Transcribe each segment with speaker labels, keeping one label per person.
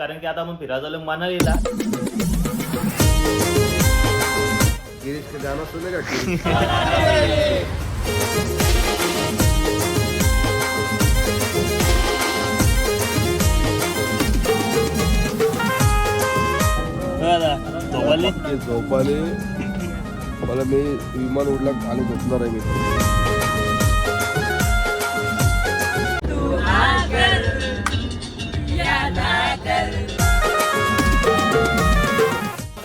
Speaker 1: कारण की आता आपण फिरायला झालो मनालीला.
Speaker 2: गिरीश के? गाना सुनेगा गिरीश
Speaker 1: झोपाली.
Speaker 2: मला मी विमान उडला खाली झोपणार आहे मी.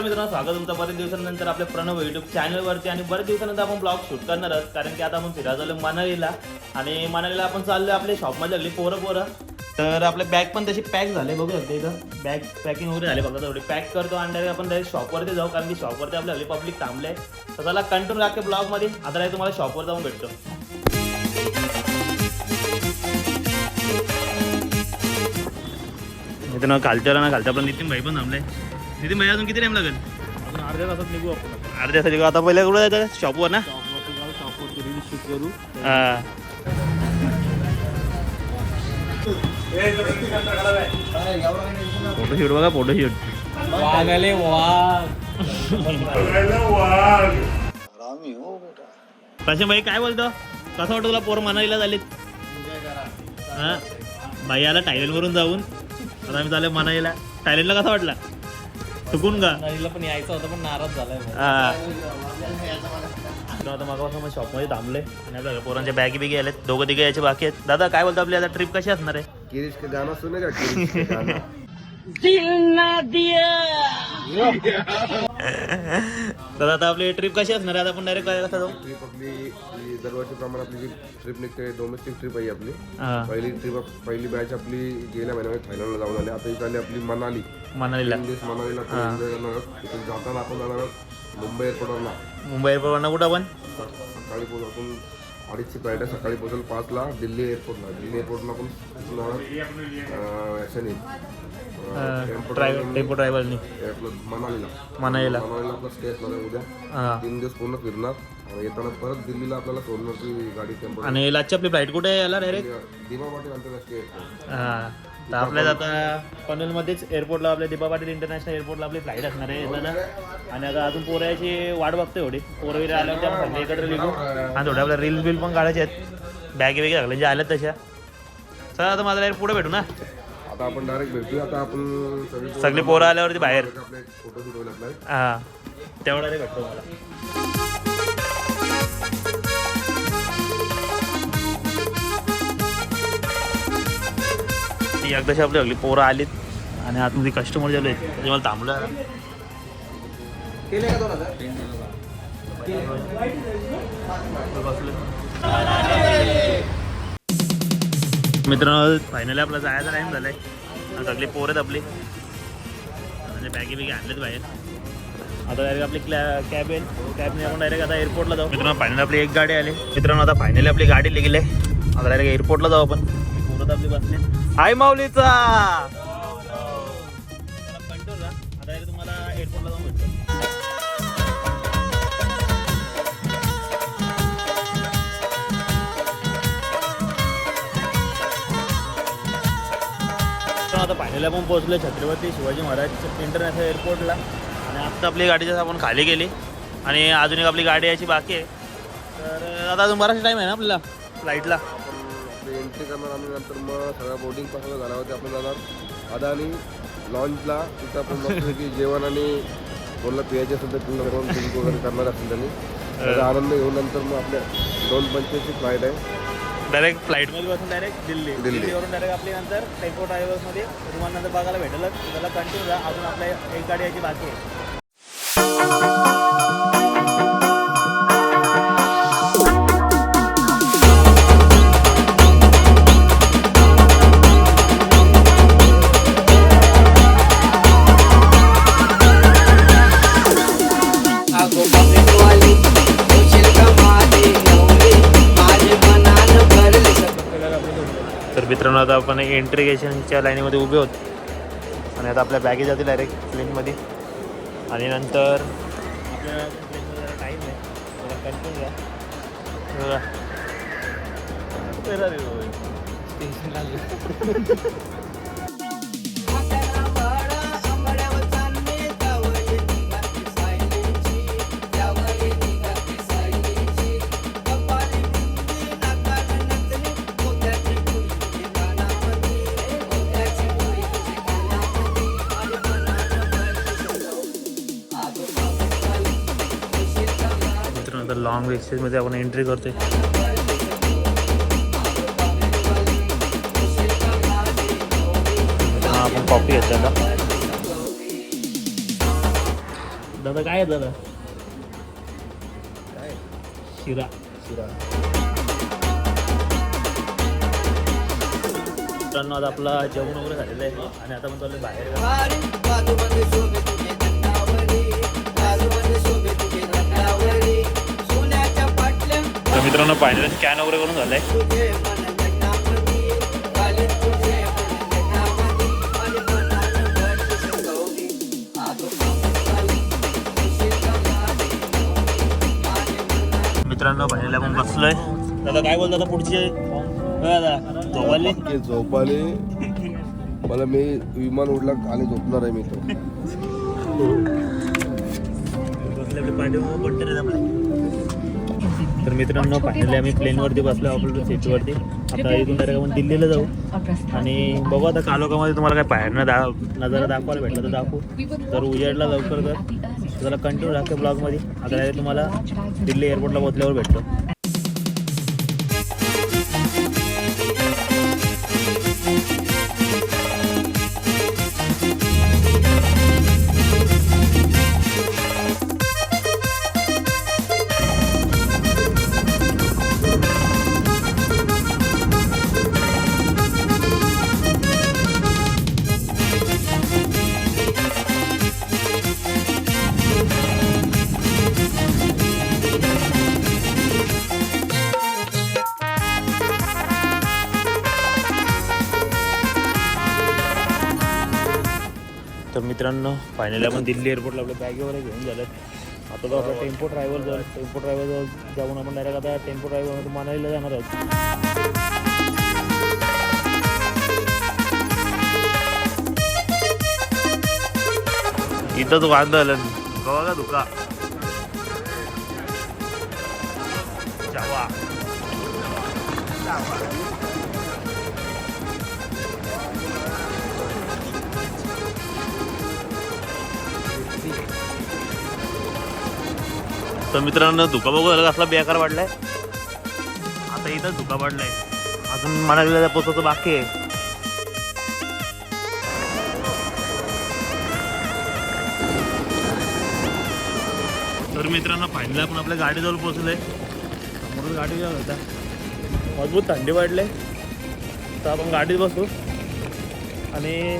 Speaker 1: नमस्कार मित्रांनो स्वागत तुमचं बरेच दिवसानंतर आपल्या प्रणव युट्यूब चॅनलवरती आणि बरेच दिवसानंतर आपण ब्लॉग शूट करणार आहोत कारण की आता आपण फिरायला झालो मनालीला. आणि मनालीला आपण चाललो आपल्या शॉपमध्ये लागली पोरं पोरं. तर आपले बॅग पण तशी पॅक झाले बघू शकते इथं. बॅग पॅकिंग वगैरे झाले बघा तेवढी पॅक करतो आणि डायरेक्ट आपण डायरेक्ट शॉपवरती जाऊ कारण की शॉपवरती आपल्या हल्ली पब्लिक थांबले तर त्याला कंटिन्यू राखते ब्लॉगमध्ये आता डायरेक्ट तुम्हाला शॉपवर जाऊन भेटतो. मित्रांनो कालच्या ना कालच्या पण नितीन भाई पण थांबले. नितीन भाई अजून किती टाइम लागेल?
Speaker 3: आपण अर्ध्या तासात निघू आपण.
Speaker 1: अर्ध्या साठी आता पहिल्या कुठं जायचं? शॉपवर ना?
Speaker 3: शॉपवरती जाऊ शॉपवरती रील शूट करू.
Speaker 1: हा. फोटोशूट बघा फोटोशूट
Speaker 3: वागले वाघ.
Speaker 1: प्रशांत भाई काय बोलतो? कसं वाटतं तुला पोर मनालीला झालीत? हा? भाई आला टायलेंड वरून जाऊन. आता आम्ही चालू मनालीला टायलेंडला कसा वाटला? चुकून का
Speaker 3: नदीला पण यायचं होतं पण नाराज झालाय.
Speaker 1: हा. आता मग शॉपमध्ये थांबले आणि आपल्या पोरांच्या बॅगी बिगी आलेत. दोघं तिघे यायचे बाकी आहेत. दादा काय बोलतो आपली? आता ट्रिप कशी असणार आहे?
Speaker 2: गिरीश के? गाना सुनेगा गिरीश के गाना
Speaker 1: तर आता आपली ट्रिप कशी असणार आहे? आता आपण डायरेक्ट काय कसं जाऊ?
Speaker 2: ट्रिप आपली ही दरवर्षीप्रमाणे आपली जी ट्रिप निघते डोमेस्टिक ट्रिप आहे आपली.
Speaker 1: हा.
Speaker 2: पहिली ट्रिप पहिली बॅच आपली गेल्या महिन्यामध्ये थायलंडला जाऊन आली. आता इथे आली आपली मनाली.
Speaker 1: मनालीला.
Speaker 2: तीन दिवस मनालीला आपण enjoy करणार आहोत. तिथून जाताना आपण जाणार आहोत. मुंबई एअरपोर्टवरला
Speaker 1: मुंबई कुठं आपण?
Speaker 2: सकाळी पोहोच. आपण अडीचची फ्लाईट आहे. सकाळी पोहोचेल पाचला. दिल्ली एअरपोर्टला. दिल्ली एअरपोर्टला आपण पोहोचणार याच्याने. टेम्पो
Speaker 1: ड्रायव्हर टेम्पो ड्रायव्हरनी
Speaker 2: आपलं मनालीला.
Speaker 1: मनालीला.
Speaker 2: मनालीला आपला स्टे असणार आहे उद्या.
Speaker 1: हा.
Speaker 2: तीन दिवस पूर्ण फिरणार. आणि येताना परत दिल्लीला आपल्याला सोडणार ती गाडी टेम्पो
Speaker 1: आणि लाजची आपली फ्लाईट कुठे यायला डायरेक्ट
Speaker 2: दिमा पाटील आंतरराष्ट्रीय एअरपोर्ट
Speaker 1: हा. तर आपल्या आता पनवेलमध्येच एअरपोर्टला आपल्या दीपा पाटील इंटरनॅशनल एअरपोर्टला आपली फ्लाईट असणार आहे दादा. आणि आता अजून पोराची वाट बघते एवढी. पोरं वगैरे आल्यावर आपण सगळे एकत्र निघू. आणि थोड्या आपल्या रील्स बिल पण काढायचे आहेत. बॅग वेग लागले जे आल्यात तशा. चला आता माझा डायरेक्ट पुढे भेटू ना.
Speaker 2: आता आपण डायरेक्ट भेटूया. आता आपण सगळी
Speaker 1: पोरं आल्यावरती बाहेर.
Speaker 2: फोटो
Speaker 1: हा तेवढा रे भेटतो मला. ती एकदाशी आपली अगली पोरं आलीत आणि आतमध्ये कस्टमर झाले त्याचे मला थांबलं मित्रांनो फायनली आपला जायचा टाइम झालाय. सगळी पोरं आहेत आपली. म्हणजे बॅगी बिगी आणलेत बाहेर. आता डायरेक्ट आपली कॅब येईल. कॅबने आपण डायरेक्ट आता एअरपोर्टला जाऊ. मित्रांनो फायनली आपली एक गाडी आली. मित्रांनो आता फायनली आपली गाडी निघली. आता डायरेक्ट एअरपोर्टला जाऊ आपण. पोरं तर आपली बसले हाय माऊलीचा. आता डायरेक्ट पण एअरपोर्टला आपण पोहोचलो छत्रपती शिवाजी महाराज इंटरनॅशनल एअरपोर्टला आणि आत्ता आपली गाडी जसं आपण खाली गेली आणि अजून एक आपली गाडी यायची बाकी आहे. तर आता अजून बराच टाईम आहे ना आपल्याला? फ्लाईटला
Speaker 2: आपली एंट्री करणार आम्ही नंतर मग सगळ्या बोर्डिंगपासून झाल्यावरती आपण जाणार. अदानी लॉन्चला तिथं आपण मस्तपैकी जेवण आणि कोणाला पियायचे असेल तर पूर्ण करून ड्रिंक वगैरे करणार असेल त्यांनी. त्याचा आनंद घेऊन नंतर मग आपल्या दोन पंचवीसची फ्लाईट आहे.
Speaker 1: डायरेक्ट फ्लाईटमध्ये बसून डायरेक्ट दिल्ली.
Speaker 2: दिल्ली.
Speaker 1: दिल्लीवरून डायरेक्ट आपली नंतर टेम्पो ड्रायव्हर्समध्ये तुम्हाला नंतर बघायला भेटेलच. त्याला कंटिन्यू जा अजून आपल्या एक गाडी यायची बाकी आहे. मित्रांनो आता आपण एंट्रिगेशनच्या लाईनीमध्ये उभे होत. आणि आता आपल्या बॅगेज जातील डायरेक्ट प्लेनमध्ये आणि नंतर आपल्या प्लेनमध्ये टाईम आहे. जरा कंटिन्यू घ्या लॉंग एक्सचेंजमध्ये आपण एंट्री करतोय. हा आपण कॉफी घेतोय आता. दादा काय आहे दादा? शिरा.
Speaker 2: शिरा.
Speaker 1: मित्रांनो आता आपला जेवण वगैरे झालेलं आहे. आणि आता आपण चाललोय बाहेर.
Speaker 4: पावसाळी, येशील का माझे नवरी, माझे मनानं
Speaker 1: मित्रांनो फायनल आपण बसलोय. दादा काय बोलतो पुढची? दादा झोपाले
Speaker 2: झोपाले मला मी विमान उडला आणि झोपणार आहे मी तो
Speaker 1: तर मित्रांनो फायनली आम्ही प्लेनवरती बसलो आपल्या सीटवरती आता इथून डायरेक्ट आपण दिल्लीला जाऊ. आणि बघू आता कालोखामध्ये तुम्हाला काय बाहेरनं दा नजारा दाखवायला भेटला तर दाखवू. जर उजेडला लवकर तर. जरा कंटिन्यू राहते ब्लॉगमध्ये आता तुम्हाला दिल्ली एअरपोर्टला पोहोचल्यावर भेटतो. मित्रांनो फायनली आपण दिल्ली एअरपोर्टला आपल्या बॅगे वगैरे घेऊन झालं. आता तो आपला टेम्पो ड्रायव्हर जाऊ टेम्पो ड्रायव्हर जवळ जाऊन आपण डायरेक्ट आता टेम्पो ड्रायव्हर मनालीला जाणार आहोत. इथंच वांद आलं कवा का दुका जावा. तर मित्रांनो धुका बघू झालं कसला बेकार वाढलाय आता इथं धुका वाढलाय अजून मनालीला पोचवतो बाकी आहे. तर मित्रांनो फायनली आपण आपल्या गाडीजवळ पोहोचलोय. म्हणून गाडी जाऊन होता. मजबूत थंडी वाढले. तर आपण गाडीत बसू. आणि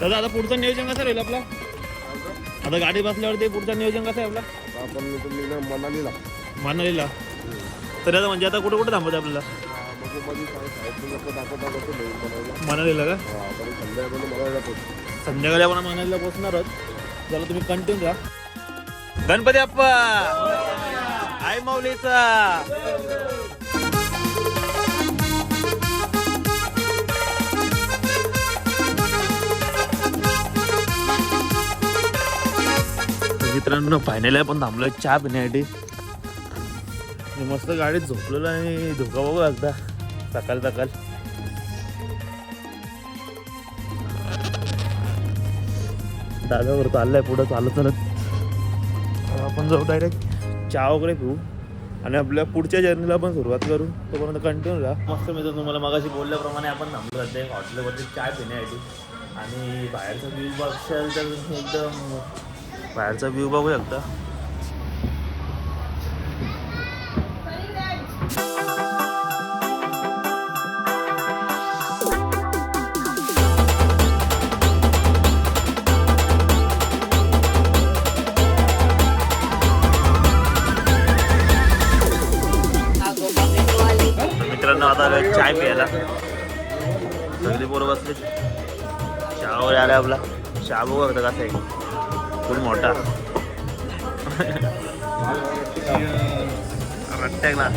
Speaker 1: दादा आता पुढचं नियोजन कसं राहील आपला? आता गाडी बसल्यावरती पुढचं नियोजन कसं आहे आपला?
Speaker 2: आपण तुम्ही ना मनालीला.
Speaker 1: मानलेला? तर आता म्हणजे आता कुठे कुठे थांबवते आपल्याला?
Speaker 2: बघू मध्ये काय दाखवत नाही बनायला
Speaker 1: मनालीला का?
Speaker 2: हा आपण संध्याकाळी मनालीला पोहोचू.
Speaker 1: संध्याकाळी आपण मनालीला पोहोचणार आहोत. त्याला तुम्ही कंटिन्यू राहा. गणपती अप्पा! आई माऊलीचा! मित्रांनो आहे आपण थांबलोय चहा पिण्यासाठी. मी मस्त गाडीत झोपलेलो आणि धोका बघू एकदा सकाळ सकाळ. दादावर चाललाय पुढं चालत चालत. आपण जाऊ डायरेक्ट चहा वगैरे पिऊ आणि आपल्या पुढच्या जर्नीला पण सुरुवात करू. तोपर्यंत कंटिन्यू राहा. मस्त मी तर तुम्हाला मगाशी बोलल्याप्रमाणे आपण थांबलो जाते हॉटेलवरती चाय पिण्यासाठी. आणि बाहेरचं व्ह्यू बघशाल तर एकदम बाहेरचा व्ह्यू बघू शकता मित्रांनो आता चाय प्यायला. सगळी पोरं बसले. चहा वगैरे आला आपला. चहा बघू आता कसा आहे. खूप मोठा. रट्ट्या ग्लास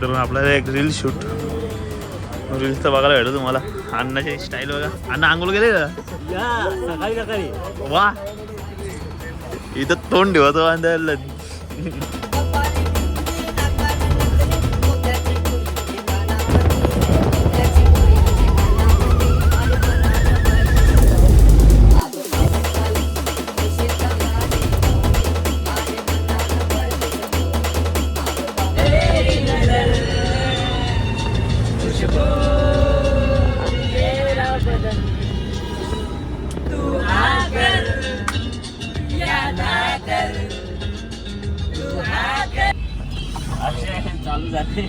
Speaker 1: तर आपल्याला एक रील शूट रील्स तर बघायला भेटतो तुम्हाला. अण्णाची स्टाईल बघा. अण्णा आंघोळ गेले का? वा. इथं तोंड ठेवतो बांधायला अक्षय चालू जाते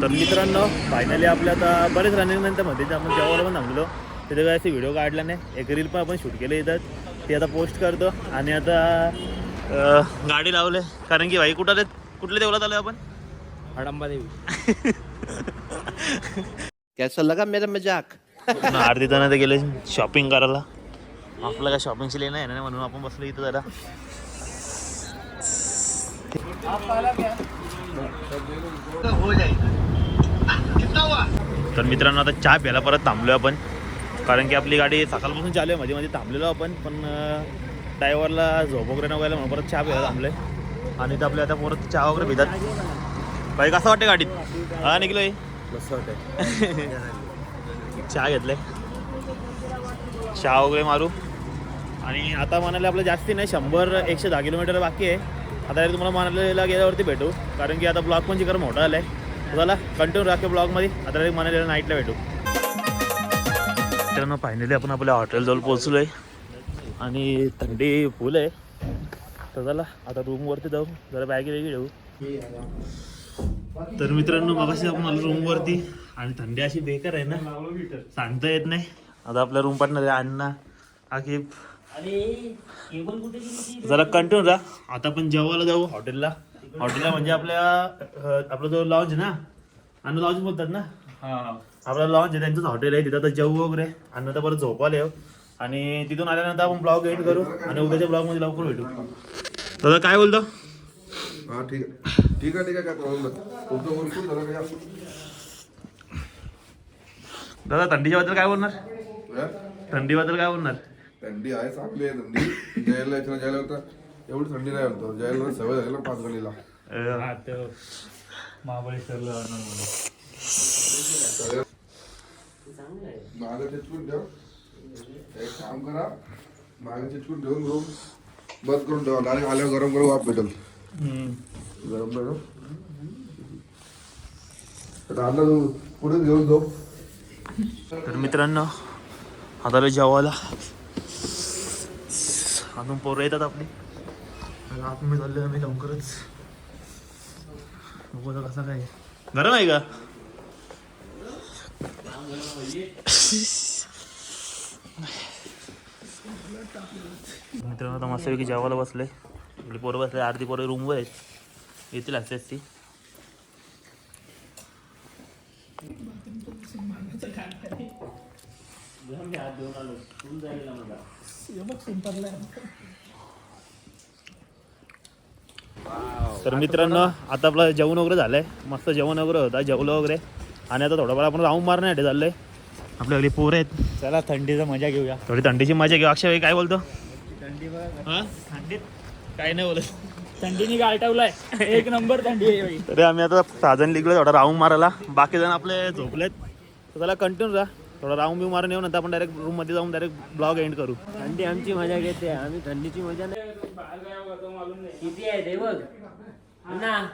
Speaker 1: तर मित्रांनो फायनली आपल्या आता बरेच रनिंग नंतर मध्ये जे आपण जेव्हा पण थांबलो. तिथे काय असे व्हिडिओ काढला नाही. एक रील पण आपण शूट केले इथं. ते आता पोस्ट करतो. आणि आता गाडी लावले. कारण की भाई कुठं कुठल्या देवळात आलो आपण?
Speaker 3: हडंबा देवी.
Speaker 5: कैसा लगा मेरा मजाक.
Speaker 1: अर्धी जण ते गेले शॉपिंग करायला. आपलं काय शॉपिंगची लेणं आहे ना म्हणून आपण बसलो इथं जरा. तर मित्रांनो आता चहा प्यायला परत थांबलो आपण. कारण की आपली गाडी सकाळपासून चालू आहे मध्ये मध्ये थांबलेलो आपण पण ड्रायव्हरला झोप वगैरे न व्हायला म्हणून परत चहा प्यायला थांबलोय. आणि तर आपले आता परत चहा वगैरे पितात. बाई कसं वाटते गाडीत? हा निघलोय
Speaker 2: मस्त वाटतं
Speaker 1: चहा घेतलाय. चहा वगैरे मारू. आणि आता मनाली आपलं जास्ती नाही शंभर एकशे दहा किलोमीटर बाकी आहे. आता तुम्हाला मनालीला गेल्यावरती भेटू. कारण की आता ब्लॉग पण जिकर मोठा आलाय. तर चला कंटिन्यू राहतो ब्लॉगमध्ये. आता तरी मनालीला नाईटला भेटू. मित्रांनो फायनली आपण आपल्या हॉटेलजवळ पोहोचलो आहे आणि थंडी फुल आहे. तर चला आता रूमवरती जाऊ. जरा बॅगी वेगळी ठेवू तर मित्रांनो मगाशी आपण आलो रूमवरती आणि थंडी अशी बेकार आहे ना. सांगता येत नाही. आता आपल्या रूम पार्टनर आहे अण्णा आकिब. जरा कंटिन्यू राहा. आता आपण जेवायला जाऊ हॉटेलला हॉटेलला म्हणजे आपल्या अं, आपला जो आहे ना अन्न लॉन्च बोलतात ना? आपला लॉन्च आहे त्यांचंच हॉटेल आहे तिथं आता जेवू वगैरे. आणि नंतर परत झोपायला येऊ. आणि तिथून आल्यानंतर आपण ब्लॉग एंड करू आणि उद्याच्या ब्लॉगमध्ये लवकर भेटू. दादा काय बोलतो?
Speaker 2: हा ठीक. आहे ठीक आहे ठीक आहे काय प्रॉब्लेम नाही. तुमचं भरपूर झालं का
Speaker 1: दादा थंडीच्या बद्दल काय बोलणार?
Speaker 2: या?
Speaker 1: थंडीबद्दल काय बोलणार?
Speaker 2: थंडी आहे चांगली आहे थंडी. जायला जायला होतं. एवढी थंडी नाही होतं. जायला सवय झाली ना पाच गणीला
Speaker 1: अं,
Speaker 2: मागं चिटकून ठेव. एक काम करा मागे चिटकून ठेवून रूम बंद करून ठेवा. डायरेक्ट आल्यावर गरम गरम वाफ भेटल. गरम गरम. आता आणला तू पुढे घेऊन झोप
Speaker 1: तर मित्रांनो आता जेवायला. अजून पोरं येतात आपली. आता आतमध्ये चालले आम्ही लवकरच. बघू आता कसं काय गरम आहे का? मित्रांनो आता मस्तपैकी जेवायला बसले आपली पोरं बसले अर्धी पोरं रूमवर आहेत. येतील असते ती. तर मित्रांनो आता आपलं जेवण वगैरे झालंय. मस्त जेवण वगैरे होता जेवलं वगैरे. आणि आता थोडंफार आपण राऊंड मारण्यासाठी चाललंय. आपल्या घरी पोरं आहेत.
Speaker 3: चला थंडीचा मजा घेऊया.
Speaker 1: थोडी थंडीची मजा घेऊ. अक्षय काय बोलतो? हा? थंडीत? काय नाही बोलत.
Speaker 3: थंडीने गाठवलाय एक नंबर थंडी आहे.
Speaker 1: तरी आम्ही आता साधन निघलो थोडा राऊंड मारायला. बाकी जण आपले झोपलेत. त्याला कंटिन्यू राहा थोडा राऊंड बी मारून येऊ नंतर आपण डायरेक्ट रूममध्ये जाऊन डायरेक्ट ब्लॉग एंड करू.
Speaker 3: थंडी आमची मजा घेते आम्ही थंडीची मजा नाही. किती आहे ते बघ. ना.